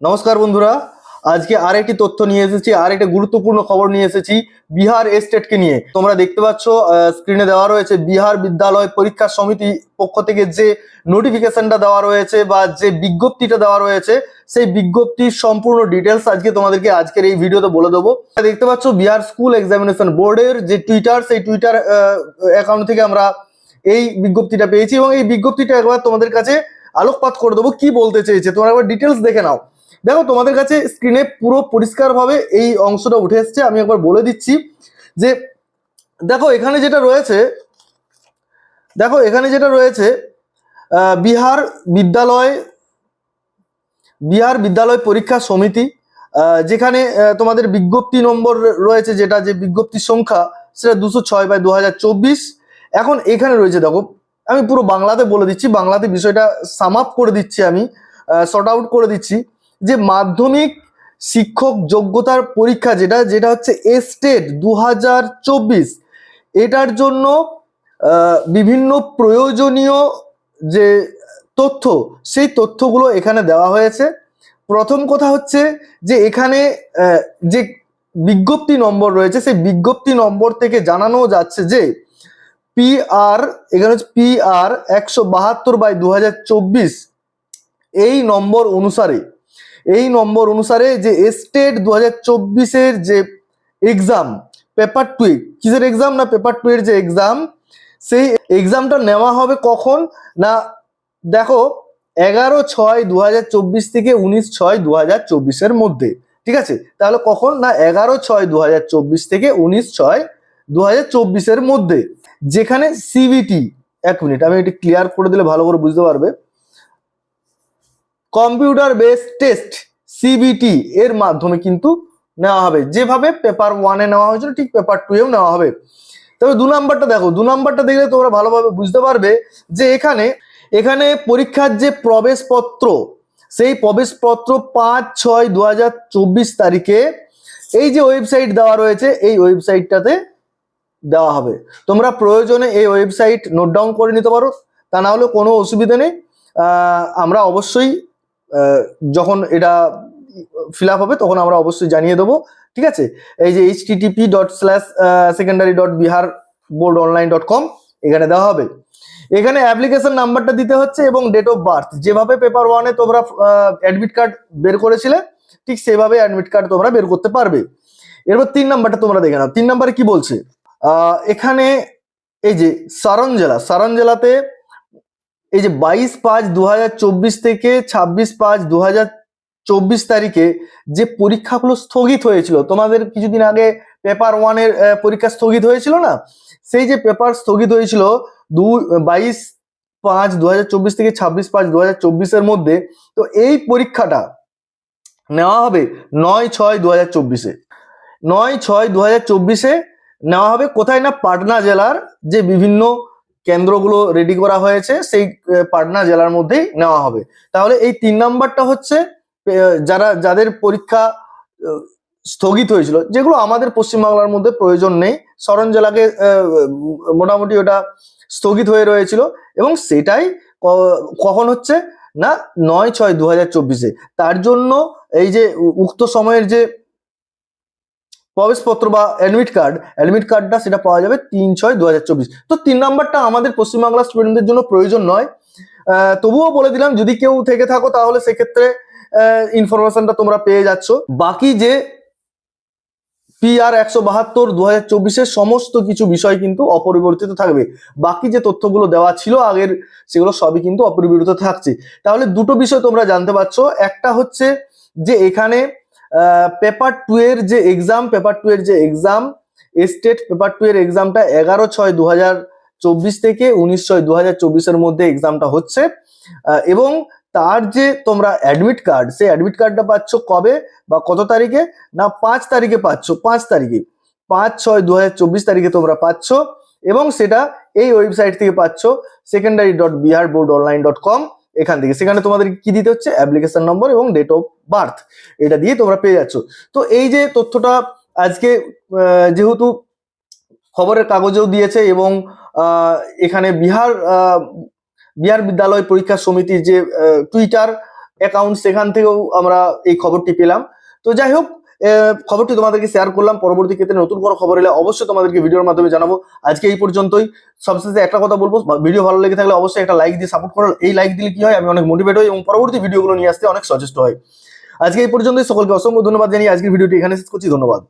নমস্কার বন্ধুরা, আজকে আরেকটি তথ্য নিয়ে এসেছি আর একটা গুরুত্বপূর্ণ খবর নিয়ে এসেছি বিহার এস্টেটকে নিয়ে। তোমরা দেখতে পাচ্ছ স্ক্রিনে দেওয়া রয়েছে, বিহার বিদ্যালয় পরীক্ষা সমিতি পক্ষ থেকে যে নোটিফিকেশনটা দেওয়া রয়েছে বা যে বিজ্ঞপ্তিটা দেওয়া রয়েছে, সেই বিজ্ঞপ্তির সম্পূর্ণ ডিটেলস আজকে তোমাদেরকে আজকের এই ভিডিওতে বলে দেবো। দেখতে পাচ্ছ, বিহার স্কুল এক্সামিনেশন বোর্ডের যে টুইটার সেই টুইটার অ্যাকাউন্ট থেকে আমরা এই বিজ্ঞপ্তিটা পেয়েছি এবং এই বিজ্ঞপ্তিটা একবার তোমাদের কাছে আলোকপাত করে দেবো, কি বলতে চেয়েছে? তোমরা একবার ডিটেলস দেখে নাও। দেখো, তোমাদের কাছে স্ক্রিনে পুরো পরিষ্কারভাবে এই অংশটা উঠে এসছে। আমি একবার বলে দিচ্ছি যে, দেখো, এখানে যেটা রয়েছে, দেখো, এখানে যেটা রয়েছে বিহার বিদ্যালয় বিহার বিদ্যালয় পরীক্ষা সমিতি যেখানে তোমাদের বিজ্ঞপ্তি নম্বর রয়েছে যেটা যে বিজ্ঞপ্তির সংখ্যা, সেটা দুশো ছয় বাই দু হাজার চব্বিশ। এখন এখানে রয়েছে, দেখো, আমি পুরো বাংলাতে বলে দিচ্ছি, বাংলাতে বিষয়টা সাম আপ করে দিচ্ছি আমি শর্ট আউট করে দিচ্ছি। যে মাধ্যমিক শিক্ষক যোগ্যতার পরীক্ষা যেটা যেটা হচ্ছে এস্টেট দু হাজার চব্বিশ, এটার জন্য বিভিন্ন প্রয়োজনীয় যে তথ্য, সেই তথ্যগুলো এখানে দেওয়া হয়েছে। প্রথম কথা হচ্ছে যে এখানে যে বিজ্ঞপ্তি নম্বর রয়েছে, সেই বিজ্ঞপ্তি নম্বর থেকে জানানো যাচ্ছে যে পি আর এখানে হচ্ছে পি আর একশো বাহাত্তর বাই দু এই নম্বর অনুসারে এই নম্বর অনুসারে যে স্টেট দু হাজার চব্বিশের যে এক্সাম পেপার টু কিসের এক্সাম না পেপার টু এর যে এক্সাম সেই এক্সামটা নেওয়া হবে কখন? না, দেখো, এগারো ছয় দু থেকে উনিশ ছয় দু হাজার মধ্যে, ঠিক আছে? তাহলে কখন? না, এগারো ছয় দু থেকে উনিশ ছয় দু হাজার মধ্যে। যেখানে সিবিটি এক মিনিট আমি এটি ক্লিয়ার করে দিলে ভালো করে বুঝতে পারবে। কম্পিউটার বেস টেস্ট সিবিটি এর মাধ্যমে কিন্তু নেওয়া হবে। যেভাবে পেপার ওয়ানে নেওয়া হয়েছিল, ঠিক পেপার টু এও নেওয়া হবে। তবে দু নাম্বারটা দেখো, দু নাম্বারটা দেখলে তোমরা ভালোভাবে বুঝতে পারবে যে এখানে এখানে পরীক্ষার যে প্রবেশপত্র, সেই প্রবেশপত্র পাঁচ ছয় দু তারিখে এই যে ওয়েবসাইট দেওয়া রয়েছে, এই ওয়েবসাইটটাতে দেওয়া হবে। তোমরা প্রয়োজনে এই ওয়েবসাইট নোট ডাউন করে নিতে পারো। তা না হলে কোনো অসুবিধা নেই। আমরা অবশ্যই যখন এটা ফিল হবে, তখন আমরা অবশ্যই জানিয়ে দেবো, ঠিক আছে? এই যে H TTP dot slash secondary dot Bihar board online dot com এখানে দেওয়া হবে। এখানে অ্যাপ্লিকেশন নাম্বারটা দিতে হচ্ছে এবং ডেট অফ বার্থ যেভাবে পেপার ওয়ানে তোমরা অ্যাডমিট কার্ড বের করেছিলে, ঠিক সেভাবে অ্যাডমিট কার্ড তোমরা বের করতে পারবে। এরপর তিন নাম্বারটা তোমরা দেখে নাও। তিন নাম্বারে কি বলছে? এখানে এই যে সারন জেলা সারন জেলাতে এই যে বাইশ পাঁচ দু থেকে ছাব্বিশ পাঁচ দু চব্বিশ তারিখে যে পরীক্ষাগুলো স্থগিত হয়েছিল, তোমাদের কিছুদিন আগে পেপার ওয়ানের পরীক্ষা স্থগিত হয়েছিল না? সেই যে পেপার স্থগিত হয়েছিল দু, বাইশ পাঁচ দু থেকে ছাব্বিশ পাঁচ দু চব্বিশের মধ্যে, তো এই পরীক্ষাটা নেওয়া হবে নয় ছয় দু হাজার চব্বিশে নয় ছয় দু হাজার চব্বিশে নেওয়া হবে কোথায় না পাটনা জেলার যে বিভিন্ন কেন্দ্রগুলো রেডি করা হয়েছে, সেই পাটনা জেলার মধ্যেই নেওয়া হবে। তাহলে এই তিন নাম্বারটা হচ্ছে যারা, যাদের পরীক্ষা স্থগিত হয়েছিল, যেগুলো আমাদের পশ্চিমবাংলার মধ্যে প্রয়োজন নেই শরণ জেলাকে মোটামুটি ওটা স্থগিত হয়ে রয়েছিল, এবং সেটাই কখন হচ্ছে না, নয় ছয় দু হাজার চব্বিশে। তার জন্য এই যে উক্ত সময়ের যে প্রবেশপত্র বা অ্যাডমিট কার্ড অ্যাডমিট কার্ডটা সেটা পাওয়া যাবে তিন ছয় দু তো তিন নাম্বারটা আমাদের পশ্চিমবাংলার স্টুডেন্টদের জন্য প্রয়োজন নয়। তবুও বলে দিলাম, যদি কেউ থেকে থাকো তাহলে সেক্ষেত্রে ইনফরমেশনটা তোমরা পেয়ে যাচ্ছ। বাকি যে পিআর একশো বাহাত্তর দু হাজার সমস্ত কিছু বিষয় কিন্তু অপরিবর্তিত থাকবে। বাকি যে তথ্যগুলো দেওয়া ছিল আগের, সেগুলো সবই কিন্তু অপরিবর্তিত থাকছে। তাহলে দুটো বিষয় তোমরা জানতে পারছ। একটা হচ্ছে যে এখানে পেপার টু এর যে এক্সাম পেপার টু এর যে এক্সাম স্টেট পেপার টু এর এক্সামটা এগারো ছয় দু চব্বিশ থেকে উনিশ ছয় দু চব্বিশের মধ্যে এক্সামটা হচ্ছে। এবং তার যে তোমরা অ্যাডমিট কার্ড সেই অ্যাডমিট কার্ডটা পাচ্ছ কবে বা কত তারিখে? না, পাঁচ তারিখে পাচ্ছ, পাঁচ তারিখে। পাঁচ ছয় দু তারিখে তোমরা পাচ্ছ এবং সেটা এই ওয়েবসাইট থেকে পাচ্ছ secondary dot Bihar board online dot com এখান থেকে। সেখানে তোমাদের কি দিতে হচ্ছে? অ্যাপ্লিকেশন নম্বর এবং ডেট অফ বার্থ এটা দিয়ে তোমরা পেয়ে যাচ্ছ। তো এই যে তথ্যটা আজকে যেহেতু খবরের কাগজেও দিয়েছে এবং এখানে বিহার বিহার বিদ্যালয় পরীক্ষা সমিতির যে টুইটার অ্যাকাউন্ট সেখান থেকেও আমরা এই খবরটি পেলাম। তো যাই হোক খবরটি তোমাদেরকে শেয়ার করলাম। পরবর্তী ক্ষেত্রে নতুন কোনো খবর এলে অবশ্যই তোমাদেরকে ভিডিওর মাধ্যমে জানাব। আজকে এই পর্যন্তই। সবশেষে একটা কথা বলব ভিডিও ভালো লেগে থাকলে অবশ্যই একটা লাইক দিয়ে সাপোর্ট করো। এই লাইক দিলে কি হয়, আমি অনেক মোটিভেট হই এবং পরবর্তী ভিডিওগুলো নিয়ে আসতে অনেক সচেষ্ট হয় আজকে এই পর্যন্তই। সকলকে অসংখ্য ধন্যবাদ জানিয়ে আজকের ভিডিওটি এখানে শেষ করছি। ধন্যবাদ।